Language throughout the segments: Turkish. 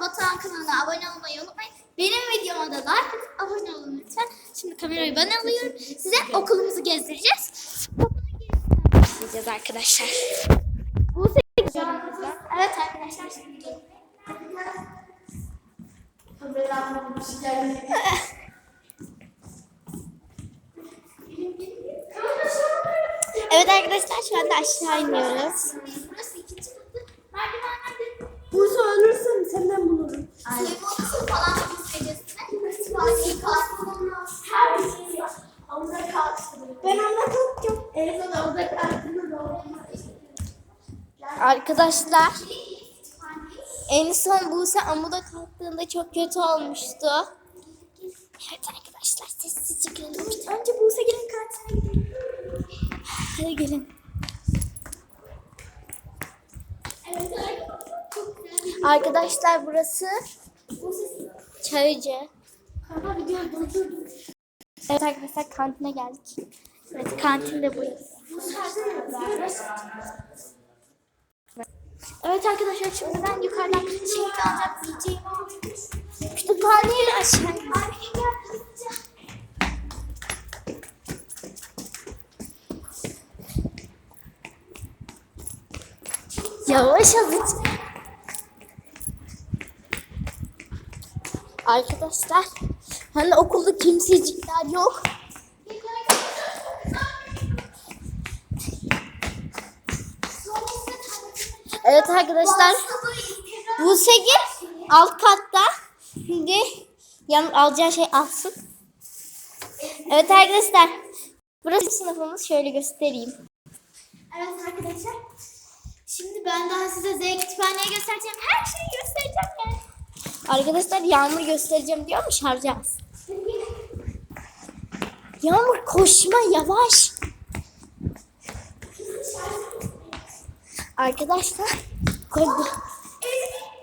Batuhan kanalına abone olmayı unutmayın. Benim videoma da like atıp abone olun lütfen. Şimdi kamerayı ben alıyorum. Size okulumuzu gezdireceğiz. Gezisinden başlayacağız arkadaşlar. Bu. Evet arkadaşlar şimdi gelin. Evet arkadaşlar şu anda aşağı iniyoruz. Burası ikinci katı. Merdivenler Bursa ölürsem senden bulurum. Soyunma odası falan göstergesine. Kütüphane, kalsın. Her bir şey var. Onda kalsın. Ben onda kalkacağım. Evet o da orada kalsın. Arkadaşlar en son Buse amuda kalktığında çok kötü olmuştu. Evet arkadaşlar sessizce girelim. Önce Buse gelin kantine gidelim. Hadi gelin. Arkadaşlar burası durdurdum. Evet arkadaşlar kantine geldik. Evet kantin de burası. Evet arkadaşlar şimdi ben yukarıdan şey alacak diyeceğim. Kütüphaneye aşağı indim. Yavaş azıcık. Arkadaşlar hani okulda kimsecikler yok. Evet arkadaşlar bu segi alt katta. Şimdi yan alacağı şey alsın. Evet arkadaşlar burası sınıfımız şöyle göstereyim. Evet arkadaşlar şimdi ben daha size Z kütüphaneyi göstereceğim. Her şeyi göstereceğim yani. Arkadaşlar Yağmur göstereceğim diyor mu şarjaz? Yağmur koşma yavaş. Arkadaşlar koydu.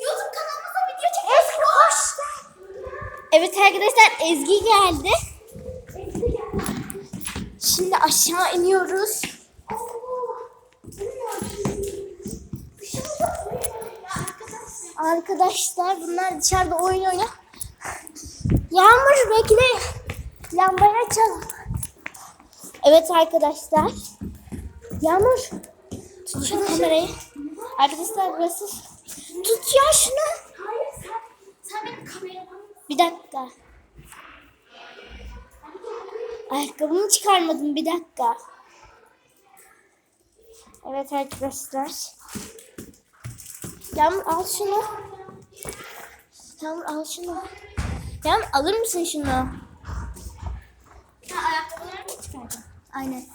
YouTube kanalımıza video çekiyoruz. Koş. Evet arkadaşlar Ezgi geldi. Şimdi aşağı iniyoruz. Arkadaşlar bunlar dışarıda oyun oynuyor. Yağmur bekle. Lambayı açalım. Evet arkadaşlar. Yağmur. Tut şu kamerayı. Arkadaşlar burası. Tut ya şunu. Bir dakika. Ayakkabımı çıkarmadım bir dakika. Evet arkadaşlar. Yağmur al şunu. Yağmur al şunu. Yağmur alır mısın şunu? Ha ayakkabılarını mı çıkardın? Aynen.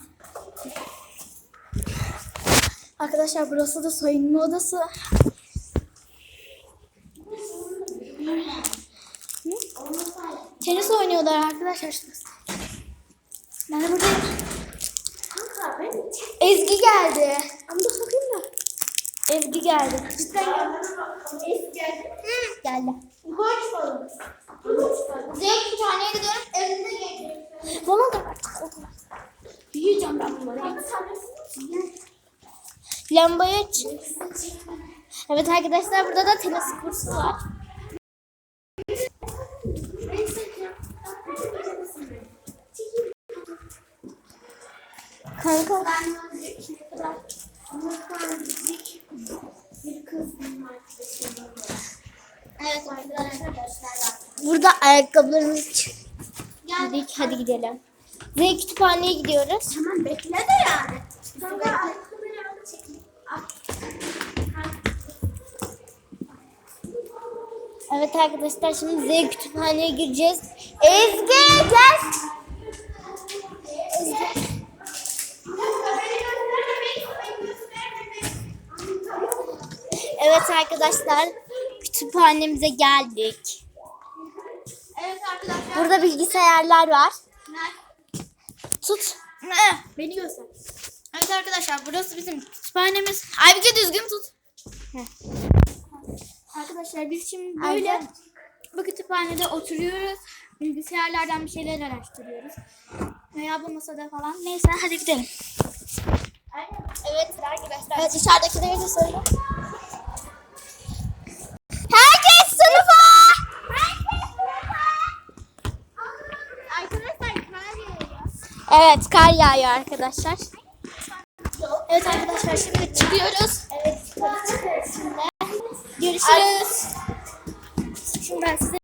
Arkadaşlar burası da soyunma odası. Hı? Tenis oynuyorlar arkadaşlar. Ben buradayım. Ezgi geldi. Ama bakayım da. Ezgi geldi. Cidden geldi. Eski geldi. Hı, geldi. Yukarı çıkalım. Zeynep kütüphaneye gidiyorum. Evinde geliyorum. Bana da okula. Yiyeceğim ben bunları. Lambayı aç. Evet arkadaşlar burada da tenis kursu var. Kanka Evet arkadaşlar. burada ayakkabılarımız çıktık. Hadi gidelim. Ve kütüphaneye gidiyoruz. Tamam bekle de yani. Kanka ayakkabılarını çekeyim. Evet arkadaşlar şimdi Z kütüphaneye gireceğiz. Ezgi gel. Ezgi. Evet arkadaşlar kütüphanemize geldik. Evet arkadaşlar. Burada bilgisayarlar var. Tut. Beni göster. Evet arkadaşlar burası bizim kütüphanemiz. Aybüke düzgün tut. Arkadaşlar biz şimdi böyle bu kütüphanede oturuyoruz. Bilgisayarlardan bir şeyler araştırıyoruz. Veya bu masada falan. Neyse hadi gidelim. Evet arkadaşlar. Evet dışarıdakileri de söyle. Evet kar yağıyor arkadaşlar. Evet arkadaşlar şimdi çıkıyoruz. Evet. Görüşürüz. Şimdi ben size